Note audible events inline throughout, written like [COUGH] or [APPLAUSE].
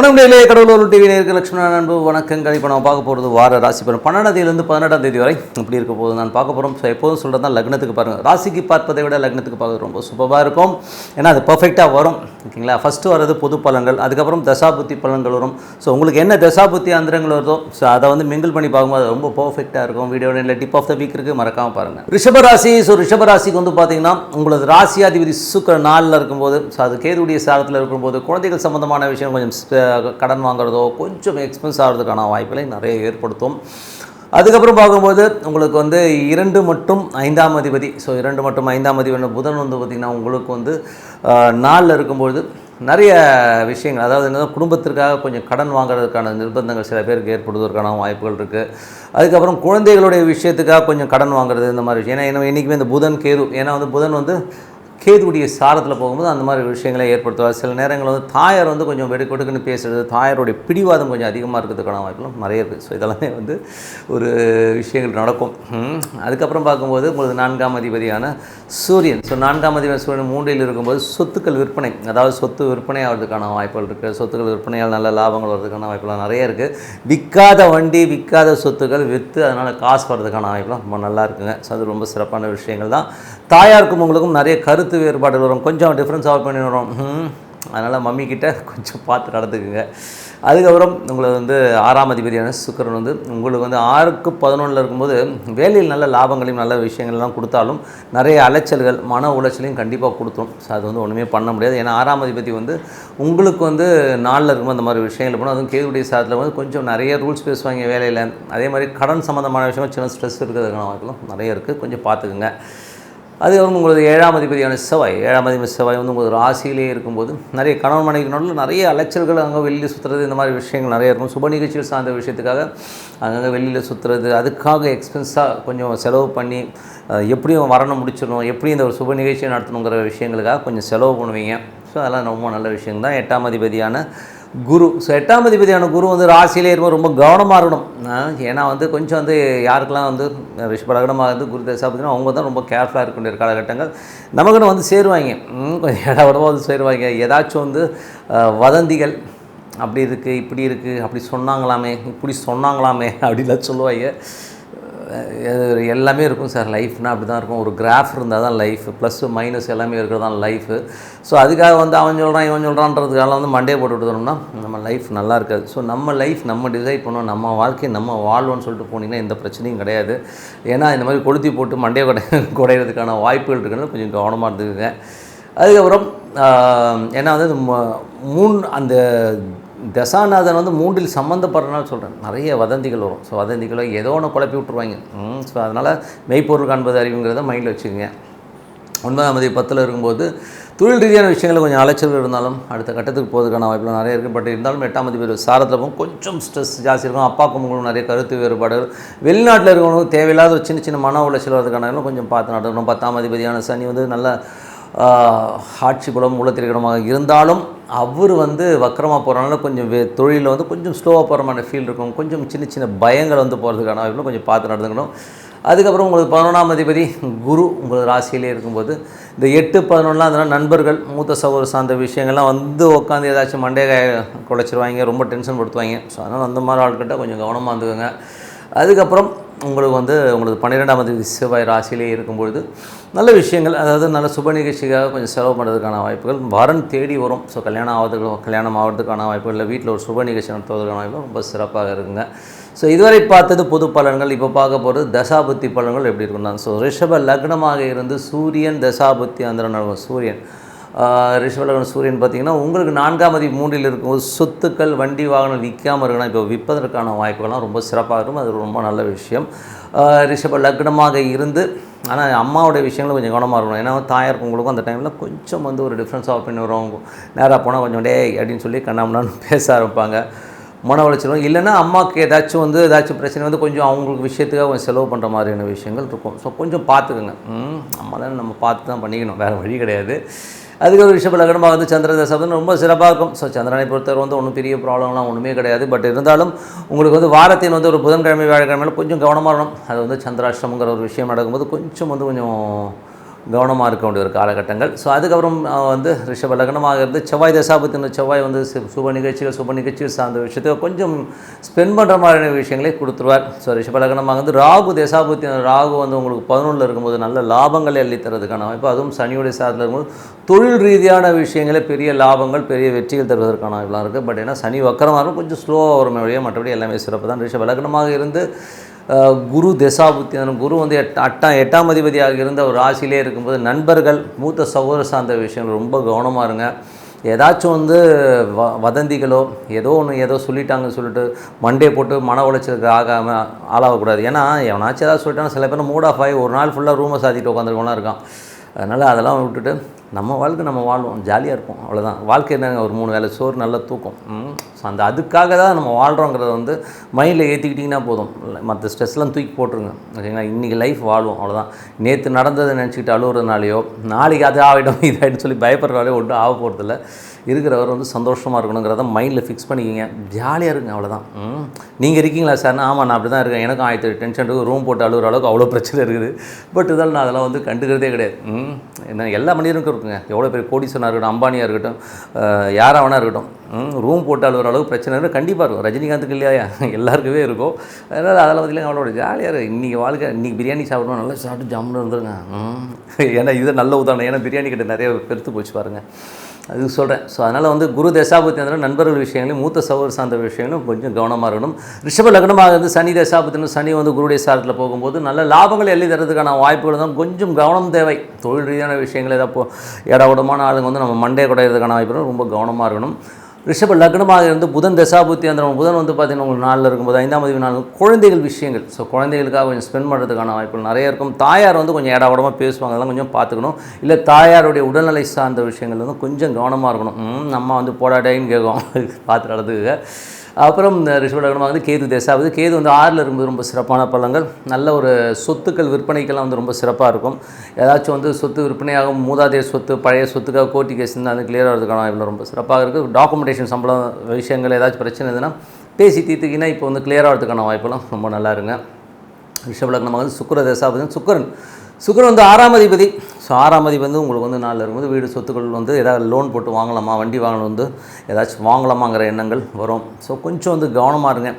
வணக்கம் டெய்லியே கடவுளூர் டிவி நேருக்கு லட்சுமண அன்பு வணக்கங்கள். இப்போ நம்ம பார்க்க போகிறது வார ராசி பலன். பன்னெண்டாம் தேதியிலேருந்து பதினெட்டாம் தேதி வரை இப்படி இருக்க போது நான் பார்க்க போகிறோம் ஸோ எப்போதும் சொல்கிறது தான் லக்னத்துக்கு பாருங்கள் ராசிக்கு பார்ப்பதை விட லக்னத்துக்கு பார்க்கறது ரொம்ப சூப்பராக இருக்கும். ஏன்னா அது பர்ஃபெக்டாக வரும். ஓகேங்களா? ஃபஸ்ட்டு வர்றது பொது பலன்கள். அதுக்கப்புறம் தசாபுத்தி பலன்கள் வரும். ஸோ உங்களுக்கு என்ன தசாபுத்தி அந்தரங்கள் வருதோ ஸோ அதை வந்து மிங்கிள் பண்ணி பார்க்கும்போது அது ரொம்ப பர்ஃபெக்டாக இருக்கும். வீடியோட இல்லை டிப் ஆஃப் த வீக் இருக்குது மறக்காமல் பாருங்கள் ரிஷபராசி. ஸோ ரிஷபராசிக்கு வந்து பார்த்தீங்கன்னா உங்களது ராசியாதிபதி சுக்கர நாளில் இருக்கும்போது ஸோ அது கேதுடைய சாரத்தில் இருக்கும்போது குழந்தைகள் சம்மந்தமான விஷயம் கொஞ்சம் கடன் வாங்குறதோ கொஞ்சம் எக்ஸ்பென்ஸ் ஆகிறதுக்கான வாய்ப்புகளை நிறைய ஏற்படுத்தும். அதுக்கப்புறம் பார்க்கும்போது உங்களுக்கு வந்து இரண்டு மற்றும் ஐந்தாம் அதிபதி. ஸோ இரண்டு மற்றும் ஐந்தாம் அதிபதி புதன் வந்து பார்த்திங்கன்னா உங்களுக்கு வந்து நாளில் இருக்கும்பொழுது நிறைய விஷயங்கள் அதாவது என்ன குடும்பத்திற்காக கொஞ்சம் கடன் வாங்குறதுக்கான நிர்பந்தங்கள் சில பேருக்கு ஏற்படுவதற்கான வாய்ப்புகள் இருக்குது அதுக்கப்புறம் குழந்தைகளுடைய விஷயத்துக்காக கொஞ்சம் கடன் வாங்குறது இந்த மாதிரி விஷயம். ஏன்னா இன்றைக்குமே இந்த புதன் கேது ஏன்னா வந்து புதன் வந்து கேதுடைய சாரத்தில் போகும்போது அந்த மாதிரி விஷயங்களை ஏற்படுத்துவார். சில நேரங்களில் வந்து தாயார் வந்து கொஞ்சம் வெடுக்கொடுக்குன்னு பேசுகிறது தாயாருடைய பிடிவாதம் கொஞ்சம் அதிகமாக இருக்கிறதுக்கான வாய்ப்புகளும் நிறைய இருக்குது ஸோ இதெல்லாமே வந்து ஒரு விஷயங்கள் நடக்கும். அதுக்கப்புறம் பார்க்கும்போது உங்களுக்கு நான்காம் அதிபதியான சூரியன். ஸோ நான்காம் அதிபதி சூரியன் மூன்றில் இருக்கும்போது சொத்துக்கள் விற்பனை அதாவது சொத்து விற்பனை ஆகிறதுக்கான வாய்ப்புகள் இருக்குது சொத்துக்கள் விற்பனையால் நல்ல லாபங்கள் வர்றதுக்கான வாய்ப்புகள் நிறைய இருக்குது விற்காத வண்டி விற்காத சொத்துக்கள் விற்று அதனால் காசு வர்றதுக்கான வாய்ப்புலாம் ரொம்ப நல்லா இருக்குங்க. ஸோ அது ரொம்ப சிறப்பான விஷயங்கள் தான். தாயாருக்கும் உங்களுக்கும் நிறைய கருத்து வேறுபாடுகள் வரும். கொஞ்சம் டிஃப்ரென்ஸ் ஆஃப் பண்ணி வரும். அதனால் மம்மிக்கிட்ட கொஞ்சம் பார்த்து நடந்துக்குங்க. அதுக்கப்புறம் உங்களுக்கு வந்து ஆறாம் அதிபதியான சுக்கிரன் வந்து உங்களுக்கு வந்து ஆறுக்கு பதினொன்றில் இருக்கும்போது வேலையில் நல்ல லாபங்களையும் நல்ல விஷயங்கள்லாம் கொடுத்தாலும் நிறைய அலைச்சல்கள் மன உளைச்சலையும் கண்டிப்பாக கொடுத்துரும். ஸோ அது வந்து ஒன்றுமே பண்ண முடியாது. ஏன்னா ஆறாம் அதிபதி வந்து உங்களுக்கு வந்து நாளில் இருக்கும்போது அந்த மாதிரி விஷயங்கள் போனால் அதுவும் கேதுடைய சாதத்தில் வந்து கொஞ்சம் நிறைய ரூல்ஸ் பேசுவாங்க வேலையில். அதே மாதிரி கடன் சம்மந்தமான விஷயம் சின்ன ஸ்ட்ரெஸ் இருக்கிறதுக்கான வாய்ப்புகளும் நிறைய இருக்குது கொஞ்சம் பார்த்துக்குங்க. அது வந்து உங்களது ஏழாம் அதிபதியான செவ்வாய். ஏழாம் அதிபதி செவ்வாய் வந்து உங்களது ராசியிலே இருக்கும்போது நிறைய கணவன் மனைவி நடுவில் நிறைய அலைச்சல்கள் அங்கே வெளியில் சுற்றுறது இந்த மாதிரி விஷயங்கள் நிறைய இருக்கும். சுப நிகழ்ச்சிகள் சார்ந்த விஷயத்துக்காக அங்கங்கே வெளியில் சுற்றுறது அதுக்காக எக்ஸ்பென்ஸாக கொஞ்சம் செலவு பண்ணி எப்படியும் வரணும் முடிச்சிடணும் எப்படி இந்த ஒரு சுப நிகழ்ச்சியை நடத்தணுங்கிற விஷயங்களுக்காக கொஞ்சம் செலவு பண்ணுவீங்க. ஸோ அதெல்லாம் ரொம்ப நல்ல விஷயம் தான் எட்டாம் அதிபதியான குரு. ஸோ எட்டாம் அதிபதியான குரு வந்து ராசியிலே இருக்கும் ரொம்ப கவனமாக இருக்கணும். ஏன்னா வந்து கொஞ்சம் வந்து யாருக்கெல்லாம் வந்து ரிஷபலகனமாக இருந்து குரு தசாபதினா அவங்க தான் ரொம்ப கேர்ஃபுல்லாக இருக்க வேண்டிய காலகட்டங்கள். நமக்குன்னு வந்து சேருவாங்க. ம், கொஞ்சம் இட வந்து சேருவாங்க. ஏதாச்சும் வந்து வதந்திகள் அப்படி இருக்குது இப்படி இருக்குது அப்படி சொன்னாங்களாமே இப்படி சொன்னாங்களாமே அப்படிலாம் சொல்லுவாங்க. எல்லாமே இருக்கும் சார். லைஃப்னால் அப்படி தான் இருக்கும். ஒரு கிராஃப் இருந்தால் தான் லைஃப் ப்ளஸ் மைனஸ் எல்லாமே இருக்கிறது தான் லைஃப் ஸோ அதுக்காக வந்து அவன் சொல்கிறான் இவன் சொல்கிறான்றதுக்காக வந்து மண்டே போட்டு விட்டுறோம்னா நம்ம லைஃப் நல்லா இருக்காது. ஸோ நம்ம லைஃப் நம்ம டிசைட் பண்ணோம். நம்ம வாழ்க்கையை நம்ம வாழ்வோன்னு சொல்லிட்டு போனீங்கன்னா எந்த பிரச்சனையும் கிடையாது. ஏன்னா இந்த மாதிரி கொளுத்தி போட்டு மண்டே கொடை [LAUGHS] குடையிறதுக்கான வாய்ப்புகள் இருக்குன்னு கொஞ்சம் கவனமாக இருந்துக்குங்க. அதுக்கப்புறம் ஏன்னா வந்து மூணு ம- அந்த தசாநாதன் வந்து மூன்றில் சம்மந்தப்படுறனால சொல்கிறேன் நிறைய வதந்திகள் வரும். ஸோ வதந்திகளை ஏதோ ஒன்று குழப்பி விட்ருவாங்க ஸோ அதனால் மெய்ப்பொருள் காண்பது அறிவுங்கிறத மைண்டில் வச்சுக்கோங்க. ஒன்பதாம் தேதி பத்தில் இருக்கும்போது தொழில் ரீதியான விஷயங்கள் கொஞ்சம் அலைச்சல் இருந்தாலும் அடுத்த கட்டத்துக்கு போகிறதுக்கான வாய்ப்புகள் நிறைய இருக்குது பட் இருந்தாலும் எட்டாம் தேதி சாரத்தில் போகும். கொஞ்சம் ஸ்ட்ரெஸ் ஜாஸ்தி இருக்கும். அப்பா உங்களுக்கு நிறைய கருத்து வேறுபாடுகள். வெளிநாட்டில் இருக்கவங்களுக்கு தேவையில்லாத ஒரு சின்ன சின்ன மன உளைச்சல் வரதுக்கான கொஞ்சம் பார்த்து நடக்கணும் பத்தாம் அதிபதியான சனி வந்து நல்ல ஆட்சி குலம் மூலத்திரிகடமாக இருந்தாலும் அவர் வந்து வக்கரமாக போகிறனால கொஞ்சம் வே தொழிலில் வந்து கொஞ்சம் ஸ்லோவாக போகிற மாதிரி ஃபீல் இருக்கும். கொஞ்சம் சின்ன சின்ன பயங்கள் வந்து போகிறதுக்கான வாய்ப்புகளும் கொஞ்சம் பார்த்து நடந்துக்கணும். அதுக்கப்புறம் உங்களுக்கு பதினொன்றாம் அதிபதி குரு உங்கள் ராசியிலே இருக்கும்போது இந்த எட்டு பதினொன்றுலாம் அதனால் நண்பர்கள் மூத்த சகோதர சார்ந்த விஷயங்கள்லாம் வந்து உட்காந்து ஏதாச்சும் மண்டையை குலைச்சிருவாங்க ரொம்ப டென்ஷன் படுத்துவாங்க. ஸோ அதனால் அந்த மாதிரி ஆட்கிட்ட கொஞ்சம் கவனமாக இருந்துக்கோங்க. அதுக்கப்புறம் உங்களுக்கு வந்து உங்களுக்கு பன்னிரெண்டாம் தேதி செவ்வாய் ராசியிலே இருக்கும்பொழுது நல்ல விஷயங்கள் அதாவது நல்ல சுப நிகழ்ச்சிக்காக கொஞ்சம் செலவு பண்ணுறதுக்கான வாய்ப்புகள் வரன் தேடி வரும். ஸோ கல்யாணம் ஆகிறதுக்கு கல்யாணம் ஆகிறதுக்கான வாய்ப்புகள் இல்லை வீட்டில் ஒரு சுப நிகழ்ச்சி நடத்துவதற்கான வாய்ப்பு ரொம்ப சிறப்பாக இருக்குங்க. ஸோ இதுவரை பார்த்தது பொது பலன்கள் இப்போ பார்க்க போகிறது தசாபுத்தி பலன்கள் எப்படி இருக்குன்னா ஸோ ரிஷப லக்னமாக இருந்து சூரியன் தசாபுத்தி அந்த சூரியன். ரிஷபலகன் சூரியன் பார்த்திங்கன்னா உங்களுக்கு நான்காம் மதி மூன்றில் இருக்கும்போது சொத்துக்கள் வண்டி வாகனம் விற்காமல் இருக்கணும் இப்போ விற்பதற்கான வாய்ப்புகள்லாம் ரொம்ப சிறப்பாக இருக்கும். அது ரொம்ப நல்ல விஷயம். ரிஷப லக்னமாக இருந்து ஆனால் அம்மாவோட விஷயங்களும் கொஞ்சம் கவனமாக இருக்கணும். ஏன்னா தாயார் உங்களுக்கும் அந்த டைமில் கொஞ்சம் வந்து ஒரு டிஃப்ரென்ஸ் ஆஃப் பண்ணி வரும். நேராக போனால் கொஞ்சம் டே அப்படின்னு சொல்லி கண்ணாமண்ணான்னு [LAUGHS] பேச ஆரம்பிப்பாங்க. மன உளைச்சலும். இல்லைன்னா அம்மாவுக்கு ஏதாச்சும் வந்து ஏதாச்சும் பிரச்சனை வந்து கொஞ்சம் அவங்களுக்கு விஷயத்துக்காக கொஞ்சம் செலவு பண்ணுற மாதிரியான விஷயங்கள் இருக்கும். ஸோ கொஞ்சம் பார்த்துக்குங்க. ம், அம்மா தானே நம்ம பார்த்து தான் பண்ணிக்கணும். வேறு வழி கிடையாது. அதுக்கு ஒரு ரிஷப லக்னமாக வந்து சந்திர தசை ரொம்ப சிறப்பாக இருக்கும். ஸோ சந்திரனை பொறுத்தவரை வந்து ஒன்றும் பெரிய ப்ராப்ளம்லாம் ஒன்றுமே கிடையாது. பட் இருந்தாலும் உங்களுக்கு வந்து வாரத்தின் வந்து ஒரு புதன்கிழமை வியாழக்கிழமையில் கொஞ்சம் கவனமாக இருக்கணும். அது வந்து சந்திராஷ்டமங்கிற ஒரு விஷயம் நடக்கும்போது கொஞ்சம் வந்து கொஞ்சம் கவனமாக இருக்க வேண்டிய ஒரு காலகட்டங்கள். ஸோ அதுக்கப்புறம் வந்து ரிஷப லக்னமாக இருந்து செவ்வாய் தசாபத்தின செவ்வாய் வந்து சு- சுப நிகழ்ச்சிகள் சுப நிகழ்ச்சிகள் சார்ந்த விஷயத்தை கொஞ்சம் ஸ்பெண்ட் பண்ணுற மாதிரியான விஷயங்களை கொடுத்துருவார். ஸோ ரிஷப லக்னமாக வந்து ராகு தசாபத்தின ராகு வந்து உங்களுக்கு பதினொன்றில் இருக்கும்போது நல்ல லாபங்களை அள்ளி தரதுக்கான வாய்ப்பு அதுவும் சனியுடைய சாரத்தில் இருக்கும்போது தொழில் ரீதியான விஷயங்களே பெரிய லாபங்கள் பெரிய வெற்றிகள் தருவதற்கான வாய்ப்புலாம் இருக்குது பட் ஏன்னா சனி வக்கரமாக இருக்கும். கொஞ்சம் ஸ்லோவாக வரும் வழியாக மற்றபடி எல்லாமே சிறப்பு தான் ரிஷப லக்னமாக இருந்து குரு தசாபுத்தி குரு வந்து எட் அட்டாம் எட்டாம் அதிபதியாக இருந்த ஒரு ராசியிலே இருக்கும்போது நண்பர்கள் மூத்த சகோதர சார்ந்த விஷயங்கள் ரொம்ப கவனமாக இருங்க. ஏதாச்சும் வந்து வ வதந்திகளோ ஏதோ ஒன்று ஏதோ சொல்லிட்டாங்கன்னு சொல்லிட்டு மண்டே போட்டு மன உளைச்சலுக்கு ஆகாமல் ஆளாகக்கூடாது. ஏன்னா எவனாச்சும் ஏதாவது சொல்லிட்டாங்கன்னா சில பேர் மூட் ஆஃப் ஆகி ஒரு நாள் ஃபுல்லாக ரூமை சாத்திட்டு உட்காந்துருக்கவங்களாம் இருக்கான். அதனால் அதெல்லாம் விட்டுட்டு நம்ம வாழ்க்கை நம்ம வாழ்வோம் ஜாலியாக இருப்போம் அவ்வளோதான் வாழ்க்கை என்னங்க? ஒரு மூணு வேளை சோறு நல்லா தூக்கம். ம். ஸோ அந்த அதுக்காக தான் நம்ம வாழ்கிறோங்கிறத வந்து மைண்டில் ஏற்றிக்கிட்டிங்கன்னா போதும். மற்ற ஸ்ட்ரெஸ்லாம் தூக்கி போட்டுருங்க. ஓகேங்களா? இன்றைக்கி லைஃப் வாழ்வோம் அவ்வளோதான் நேற்று நடந்ததை நினச்சிக்கிட்டு அழுகிறதுனாலையோ நாளைக்கு அது ஆகிடும் [LAUGHS] இதாகிடும் சொல்லி பயப்படுறதாலே ஒன்றும் ஆக போகிறதில்ல இருக்கிறவர் வந்து சந்தோஷமாக இருக்கணுங்கிறத மைண்டில் ஃபிக்ஸ் பண்ணிக்கிங்க. ஜாலியாக இருங்க அவ்வளோதான் நீங்கள் இருக்கீங்களா சார் ஆமாம் நான் அப்படி தான் இருக்கேன். எனக்கும் ஆயிரத்தி டென்ஷன் இருக்குது ரூம் போட்டு அழுகிற அளவுக்கு அவ்வளோ பிரச்சனை இருக்குது. பட் இதால் நான் அதெல்லாம் வந்து கண்டுக்கிறதே கிடையாது. என்ன எல்லா மனிதருக்கும் இருக்குங்க. எவ்வளோ பெரிய கோடீஸ்வனாக இருக்கட்டும் அம்பானியாக இருக்கட்டும் யாராக வேணா இருக்கட்டும். ரூம் போட்டு அழுகிற அளவுக்கு பிரச்சனை இருக்குது கண்டிப்பாக இருக்கும். ரஜினிகாந்துக்கு இல்லையா? எல்லாருக்குமே இருக்கும். அதனால் அதெல்லாம் பார்த்திங்கன்னா அவளோட ஜாலியாக இருக்கு இன்றைக்கி வாழ்க்கை இன்றைக்கி பிரியாணி சாப்பிடணும். நல்லா சாப்பிட்டு ஜம்முன்னு இருந்துருங்க. ஏன்னா இது நல்ல உதாரணம். ஏன்னா பிரியாணி கிட்ட நிறைய பெருத்து போச்சு பாருங்கள் அது சொல்கிறேன் ஸோ அதனால் வந்து குரு தசாபுத்தியந்திரன் நண்பர்கள் விஷயங்களையும் மூத்த சகோதர சார்ந்த விஷயங்களும் கொஞ்சம் கவனமாக இருக்கணும். ரிஷப லக்னமாக வந்து சனி தசாபத்தினும் சனி வந்து குருடைய சாரத்தில் போகும்போது நல்ல லாபங்களை எழுதி தரதுக்கான வாய்ப்புகள் தான் கொஞ்சம் கவனம் தேவை. தொழில் ரீதியான விஷயங்கள் ஏதாவது இடவிடமான ஆளுங்க வந்து நம்ம மண்டே குடையிறதுக்கான வாய்ப்புகள் ரொம்ப கவனமாக இருக்கணும். ரிஷப லக்னமாக இருந்து புதன் தசாபுத்தி அந்த புதன் வந்து பார்த்தீங்கன்னா உங்களுக்கு நாளில் இருக்கும்போது ஐந்தாம் தேதி நாள் குழந்தைகள் விஷயங்கள். ஸோ குழந்தைகளுக்காக கொஞ்சம் ஸ்பெண்ட் பண்ணுறதுக்கான வாய்ப்புகள் நிறைய இருக்கும். தாயார் வந்து கொஞ்சம் ஏடாவிடமாக பேசுவாங்க அதெல்லாம் கொஞ்சம் பார்த்துக்கணும். இல்லை தாயாருடைய உடல்நிலை சார்ந்த விஷயங்கள் வந்து கொஞ்சம் கவனமாக இருக்கணும். நம்ம வந்து போடாடேன்னு கேட்கும். [LAUGHS] பார்த்து நடந்துக்க அப்புறம் இந்த வந்து கேது தேசாவது கேது வந்து ஆறில் இருக்கும்போது ரொம்ப சிறப்பான பழங்கள். நல்ல ஒரு சொத்துக்கள் விற்பனைக்கெல்லாம் வந்து ரொம்ப சிறப்பாக இருக்கும். ஏதாச்சும் வந்து சொத்து விற்பனையாகும் மூதாதைய சொத்து பழைய சொத்துக்காக கோர்ட்டு கேஸ் இருந்தால் அது கிளியர் ஆகிறதுக்கான இவ்வளோ ரொம்ப சிறப்பாக இருக்குது டாக்குமெண்டேஷன் சம்பளம் விஷயங்கள் ஏதாச்சும் பிரச்சனை இருந்ததுன்னா பேசி தீர்த்துக்கிங்கன்னா இப்போ வந்து கிளியர் ஆகிறதுக்கான வாய்ப்பெல்லாம் ரொம்ப நல்லா இருங்க ரிஷபலக்னமாக வந்து சுக்கர தசாபதி சுக்கரன். சுக்கரன் வந்து ஆறாம் அதிபதி. ஸோ ஆறாம் அதிபதி வந்து உங்களுக்கு வந்து நாளில் இருக்கும்போது வீடு சொத்துக்கள் வந்து ஏதாவது லோன் போட்டு வாங்கலாமா? வண்டி வாங்கணும் வந்து ஏதாச்சும் வாங்கலாமாங்கிற எண்ணங்கள் வரும். ஸோ கொஞ்சம் வந்து கவனமாக இருங்க.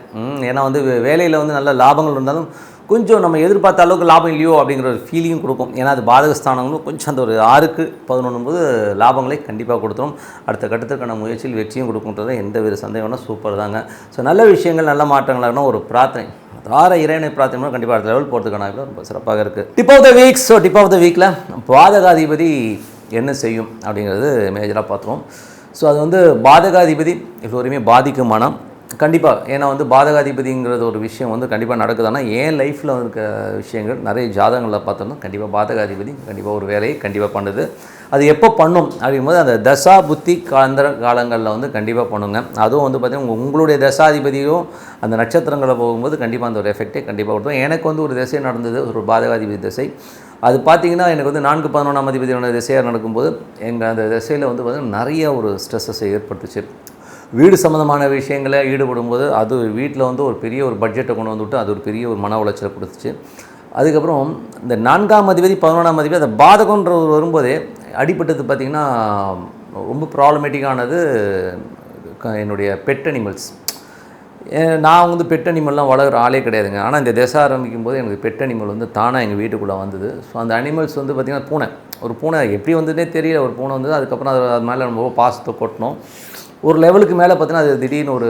ஏன்னா வந்து வேலையில் வந்து நல்ல லாபங்கள் இருந்தாலும் கொஞ்சம் நம்ம எதிர்பார்த்த அளவுக்கு லாபம் இல்லையோ அப்படிங்கிற ஒரு ஃபீலிங்கும் கொடுக்கும். ஏன்னா அது பாதகஸ்தானங்களும் கொஞ்சம் அந்த ஒரு ஆறுக்கு பதினொன்று போது லாபங்களை கண்டிப்பாக கொடுத்துரும். அடுத்த கட்டத்திற்கான முயற்சியில் வெற்றியும் கொடுக்குன்றது எந்த வித சந்தேகம்னா சூப்பர் தாங்க. ஸோ நல்ல விஷயங்கள் நல்ல மாற்றங்களாகனா ஒரு பிரார்த்தனை. தார இறைவனை பிரார்த்தனை கண்டிப்பாக அடுத்த லெவல் போகிறதுக்கான வாய்ப்பு ரொம்ப சிறப்பாக இருக்குது tip of the week so tip of the வீக்கில் பாதகாதிபதி என்ன செய்யும் அப்படிங்கிறது மேஜராக பார்த்துருவோம். ஸோ அது வந்து பாதகாதிபதி எல்லோருமே பாதிக்கும் கண்டிப்பாக ஏன்னா வந்து பாதகாதிபதிங்கிறது ஒரு விஷயம் வந்து கண்டிப்பாக நடக்குதுன்னா ஏன் லைஃப்பில் இருக்க விஷயங்கள் நிறைய ஜாதகங்களில் பார்த்தோம்னா கண்டிப்பாக பாதகாதிபதி கண்டிப்பாக ஒரு வேலையை கண்டிப்பாக பண்ணுது. அது எப்போ பண்ணும் அப்படிங்கும்போது அந்த தசா புத்தி காந்திர காலங்களில் வந்து கண்டிப்பாக பண்ணுங்க. அதுவும் வந்து பார்த்திங்கன்னா உங்களுடைய தசாதிபதியும் அந்த நட்சத்திரங்களை போகும்போது கண்டிப்பாக அந்த ஒரு எஃபெக்டே கண்டிப்பாக கொடுக்கும். எனக்கு வந்து ஒரு திசை நடந்தது ஒரு பாதகாதிபதி திசை. அது பார்த்தீங்கன்னா எனக்கு வந்து நான்கு பதினொன்றாம் அதிபதியோட திசையாக நடக்கும்போது எங்கள் அந்த திசையில் வந்து பார்த்திங்கன்னா நிறைய ஒரு ஸ்ட்ரெஸ்ஸஸை ஏற்பட்டுச்சு வீடு சம்மந்தமான விஷயங்களை ஈடுபடும்போது அது வீட்டில் வந்து ஒரு பெரிய ஒரு பட்ஜெட்டை கொண்டு வந்துவிட்டு அது ஒரு பெரிய ஒரு மன உளைச்சலை கொடுத்துச்சு. அதுக்கப்புறம் இந்த நான்காம் அதிபதி பதினொன்றாம் அதிபதி அந்த பாதகன்ற ஒரு வரும்போதே அடிப்பட்டது பார்த்திங்கன்னா ரொம்ப ப்ராப்ளமேட்டிக்கானது க- என்னுடைய பெட் அனிமல்ஸ் நான் வந்து பெட் அனிமல்லாம் வளர்கிற ஆளே கிடையாதுங்க. ஆனால் இந்த திசை ஆரம்பிக்கும் போது எனக்கு பெட் அனிமல் வந்து தானாக எங்கள் வீட்டுக்குள்ளே வந்தது. ஸோ அந்த அனிமல்ஸ் வந்து பார்த்திங்கன்னா பூனை. ஒரு பூனை எப்படி வந்ததுனே தெரியல. ஒரு பூனை வந்தது அதுக்கப்புறம் அது அது மேலே நம்ம பாசத்தை கொட்டணும் ஒரு லெவலுக்கு மேலே பார்த்தீங்கன்னா அது திடீர்னு ஒரு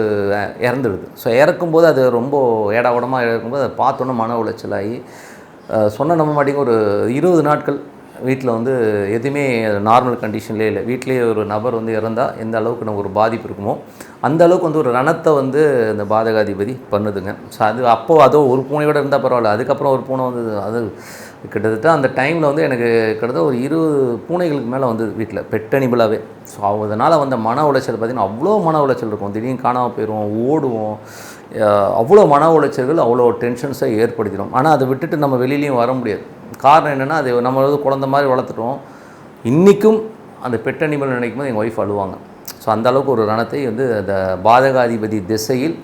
இறந்துடுது ஸோ இறக்கும்போது அது ரொம்ப ஏடாவடமாக இறக்கும்போது அதை பார்த்தோன்னே மன உளைச்சலாகி சொன்ன நம்ப மாட்டேங்க ஒரு இருபது நாட்கள் வீட்டில் வந்து எதுவுமே நார்மல் கண்டிஷன்லேயே இல்லை. வீட்டிலேயே ஒரு நபர் வந்து இறந்தால் எந்த அளவுக்கு நம்ம ஒரு பாதிப்பு இருக்குமோ அந்த அளவுக்கு வந்து ஒரு ரணத்தை வந்து இந்த பாதகாதிபதி பண்ணுதுங்க. ஸோ அது அப்போது அதோ ஒரு பூனையோட இருந்தால் பரவாயில்ல. அதுக்கப்புறம் ஒரு பூனை வந்து அது கிட்டத்தட்ட அந்த டைமில் வந்து எனக்கு கிட்டத்தட்ட ஒரு இருபது பூனைகளுக்கு மேலே வந்து வீட்டில் பெட்டனிபிளாகவே ஸோ அதனால் வந்த மன உளைச்சல் பார்த்திங்கன்னா அவ்வளோ மன உளைச்சல் இருக்கும். திடீர்னு காணாமல் போயிடுவோம் ஓடுவோம். அவ்வளோ மன உளைச்சல்கள் அவ்வளோ டென்ஷன்ஸை ஏற்படுத்திடும். ஆனால் அதை விட்டுட்டு நம்ம வெளியிலையும் வர முடியாது. காரணம் என்னென்னா அது நம்ம வந்து குழந்த மாதிரி வளர்த்துட்டோம். இன்றைக்கும் அந்த பெட் அனிமல் நினைக்கும் போது எங்கள் ஒய்ஃப் அழுவாங்க. ஸோ அந்த அளவுக்கு ஒரு ரணத்தை வந்து அந்த பாதகாதிபதி திசையில்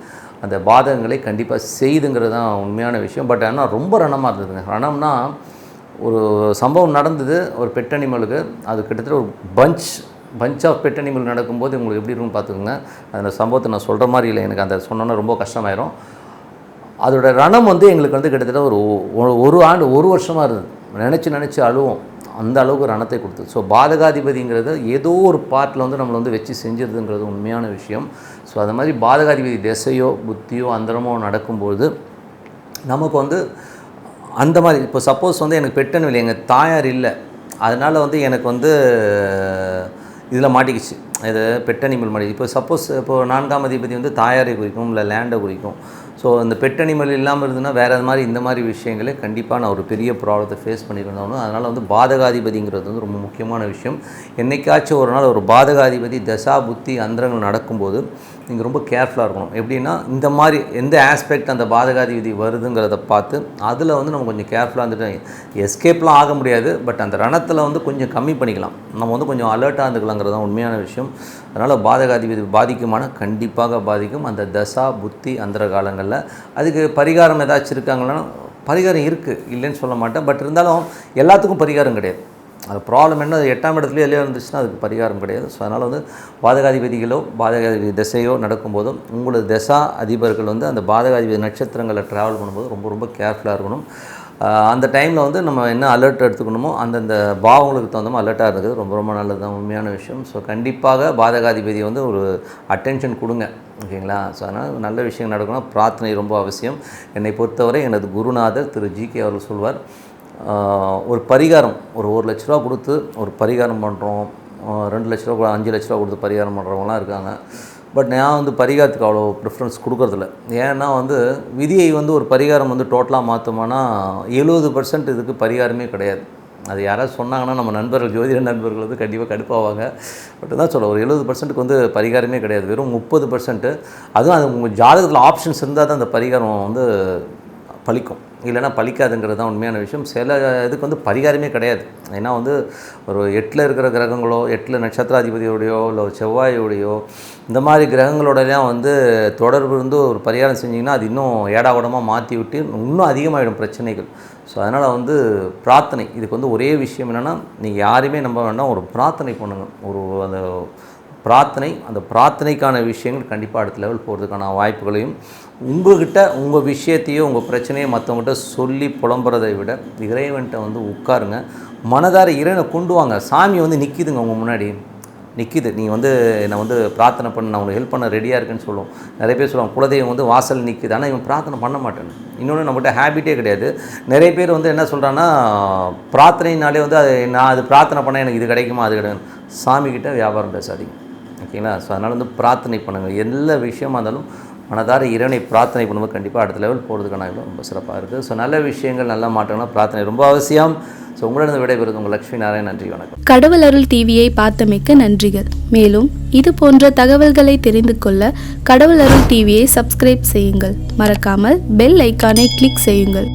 அந்த பாதகங்களை கண்டிப்பாக செய்துங்கிறது தான் உண்மையான விஷயம். பட் ஆனால் ரொம்ப ரணமாக இருந்ததுங்க. ரணம்னா ஒரு சம்பவம் நடந்தது. ஒரு பெட் அனிமலுக்கு அது கிட்டத்தட்ட ஒரு punch punch of pet animal நடக்கும்போது உங்களுக்கு எப்படி இருக்கும்னு பார்த்துக்கோங்க. அந்த சம்பவத்தை நான் சொல்கிற மாதிரி இல்லை. எனக்கு அந்த சொன்னோன்னா ரொம்ப கஷ்டமாயிரும். அதோட ரணம் வந்து எங்களுக்கு வந்து கிட்டத்தட்ட ஒரு ஒரு ஆண்டு ஒரு வருஷமாக இருந்தது. நினச்சி நினச்சி அழுவோம். அந்த அளவுக்கு ரணத்தை கொடுத்தது. ஸோ பாதகாதிபதிங்கிறது ஏதோ ஒரு பார்ட்டில் வந்து நம்மளை வந்து வச்சு செஞ்சிருதுங்கிறது உண்மையான விஷயம். ஸோ அது மாதிரி பாதகாதிபதி திசையோ புத்தியோ அந்தரமோ நடக்கும்போது நமக்கு வந்து அந்த மாதிரி இப்போ சப்போஸ் வந்து எனக்கு பெட்டன் இல்லை எங்கள் தாயார் இல்லை. அதனால் வந்து எனக்கு வந்து இதில் மாட்டிக்கிச்சு. இது பெட் அனிமல் மாட்டி இப்போ சப்போஸ் இப்போ நான்காம் அதிபதி வந்து தாயாரை குறிக்கும் இல்லை லேண்டை குறிக்கும். ஸோ அந்த பெட் அனிமல் இல்லாமல் இருந்ததுன்னா வேறு மாதிரி இந்த மாதிரி விஷயங்களே கண்டிப்பாக நான் ஒரு பெரிய ப்ராப்ளத்தை ஃபேஸ் பண்ணியிருந்தோம் அதனால் வந்து பாதகாதிபதிங்கிறது வந்து ரொம்ப முக்கியமான விஷயம். என்னைக்காச்சும் ஒரு நாள் ஒரு பாதகாதிபதி தசா புத்தி அந்தரங்கள் நடக்கும்போது நீங்கள் ரொம்ப கேர்ஃபுல்லாக இருக்கணும். எப்படின்னா இந்த மாதிரி எந்த ஆஸ்பெக்ட் அந்த பாதகாதிபதி வருதுங்கிறத பார்த்து அதில் வந்து நம்ம கொஞ்சம் கேர்ஃபுல்லாக இருந்துட்டு எஸ்கேப்லாம் ஆக முடியாது. பட் அந்த ரணத்தில் வந்து கொஞ்சம் கம்மி பண்ணிக்கலாம். நம்ம வந்து கொஞ்சம் அலர்ட்டாக இருந்துக்கலாங்கிறது தான் உண்மையான விஷயம். அதனால் பாதகாதிபதி பாதிக்குமான கண்டிப்பாக பாதிக்கும். அந்த தசா புத்தி அந்தர காலங்களில் அதுக்கு பரிகாரம் ஏதாச்சும் இருக்காங்கன்னா பரிகாரம் இருக்குது இல்லைன்னு சொல்ல மாட்டேன். பட் இருந்தாலும் எல்லாத்துக்கும் பரிகாரம் கிடையாது. அது ப்ராப்ளம் என்ன? அது எட்டாம் இடத்துல எல்லாம் இருந்துச்சுன்னா அதுக்கு பரிகாரம் கிடையாது. ஸோ அதனால் வந்து பாதகாதிபதிகளோ பாதகாதிபதி திசையோ நடக்கும்போதோ உங்களது திசா அதிபர்கள் வந்து அந்த பாதகாதிபதி நட்சத்திரங்களில் ட்ராவல் பண்ணும்போது ரொம்ப ரொம்ப கேர்ஃபுல்லாக இருக்கணும். அந்த டைமில் வந்து நம்ம என்ன அலர்ட் எடுத்துக்கணுமோ அந்தந்த பாவங்களுக்கு தகுந்த மாதிரி அலர்ட்டாக இருக்குது ரொம்ப ரொம்ப நல்லது தான் உண்மையான விஷயம். ஸோ கண்டிப்பாக பாதகாதிபதி வந்து ஒரு அட்டென்ஷன் கொடுங்க. ஓகேங்களா ஸோ அதனால் நல்ல விஷயம் நடக்கணும் பிரார்த்தனை ரொம்ப அவசியம். என்னை பொறுத்தவரை எனது குருநாதர் திரு ஜி கே அவர்கள் சொல்வார் ஒரு பரிகாரம் ஒரு ஒரு லட்ச ரூபா கொடுத்து ஒரு பரிகாரம் பண்ணுறோம் ரெண்டு லட்ச ரூபா அஞ்சு லட்ச ரூபா கொடுத்து பரிகாரம் பண்ணுறவங்களாம் இருக்காங்க. பட் நான் வந்து பரிகாரத்துக்கு அவ்வளோ ப்ரிஃபரன்ஸ் கொடுக்கறதில்ல. ஏன்னா வந்து விதியை வந்து ஒரு பரிகாரம் வந்து டோட்டலாக மாற்றோம்னா எழுபது பர்சன்ட் இதுக்கு பரிகாரமே கிடையாது. அது யாராவது சொன்னாங்கன்னா நம்ம நண்பர்கள் ஜோதிட நண்பர்கள் வந்து கண்டிப்பாக கடுப்பாவாங்க. பட் தான் சொல்ல ஒரு எழுபது பர்சன்ட்டுக்கு வந்து பரிகாரமே கிடையாது. வெறும் முப்பது பர்சன்ட்டு அதுவும் அது உங்கள் ஜாதகத்தில் ஆப்ஷன்ஸ் இருந்தால் தான் அந்த பரிகாரம் வந்து பழிக்கும். இல்லைன்னா பலிக்காதுங்கிறது தான் உண்மையான விஷயம். சில இதுக்கு வந்து பரிகாரமே கிடையாது. ஏன்னா வந்து ஒரு எட்டில் இருக்கிற கிரகங்களோ எட்டில் நட்சத்திராதிபதியோடையோ இல்லை செவ்வாயோடையோ இந்த மாதிரி கிரகங்களோடலாம் வந்து தொடர்பு இருந்து ஒரு பரிகாரம் செஞ்சிங்கன்னா அது இன்னும் ஏடாகூடமாக மாற்றி விட்டு இன்னும் அதிகமாகிடும் பிரச்சனைகள். ஸோ அதனால் வந்து பிரார்த்தனை. இதுக்கு வந்து ஒரே விஷயம் என்னென்னா நீங்கள் யாரையுமே நம்ப வேண்டாம். ஒரு பிரார்த்தனை பண்ணுங்கள் ஒரு அந்த பிரார்த்தனை அந்த பிரார்த்தனைக்கான விஷயங்கள் கண்டிப்பாக அடுத்த லெவல் போகிறதுக்கான வாய்ப்புகளையும் உங்கள்கிட்ட உங்கள் விஷயத்தையோ உங்கள் பிரச்சனையோ மற்றவங்ககிட்ட சொல்லி புலம்புறதை விட இறைவன்கிட்ட வந்து உட்காருங்க. மனதார இறைவனை கொண்டு வாங்க. சாமி வந்து நிற்கிதுங்க உங்கள் முன்னாடி. நிற்கிது நீ வந்து என்னை வந்து பிரார்த்தனை பண்ண நான் உங்களுக்கு ஹெல்ப் பண்ண ரெடியாக இருக்குன்னு சொல்லுவோம் நிறைய பேர் சொல்லுவாங்க குலதெய்வம் வந்து வாசல் நிற்கிது ஆனால் இவன் பிரார்த்தனை பண்ண மாட்டேன். இன்னொன்று நம்மகிட்ட ஹேபிட்டே கிடையாது. நிறைய பேர் வந்து என்ன சொல்கிறான்னா பிரார்த்தனைனாலே வந்து அது நான் அது பிரார்த்தனை பண்ண எனக்கு இது கிடைக்குமா அது கிடைக்கும்? சாமிக்கிட்ட வியாபாரம் பேசாதீங்க. ஓகேங்களா? ஸோ அதனால் வந்து பிரார்த்தனை பண்ணுங்கள் எல்லா விஷயமா இருந்தாலும் மனதார இறைவனை பிரார்த்தனை பண்ணும்போது கண்டிப்பாக அடுத்த லெவல் போகிறதுக்கான ரொம்ப சிறப்பாக இருக்குது ஸோ நல்ல விஷயங்கள் நல்ல மாற்றம்னா பிரார்த்தனை ரொம்ப அவசியம். ஸோ உங்களிடம் விடைபெறுது உங்கள் லக்ஷ்மி நாராயண் நன்றி வணக்கம். கடவுள் அருள் டிவியை பார்த்தமைக்க நன்றிகள். மேலும் இது போன்ற தகவல்களை தெரிந்து கொள்ள கடவுள் அருள் டிவியை சப்ஸ்கிரைப் செய்யுங்கள். மறக்காமல் பெல் ஐக்கானை கிளிக் செய்யுங்கள்.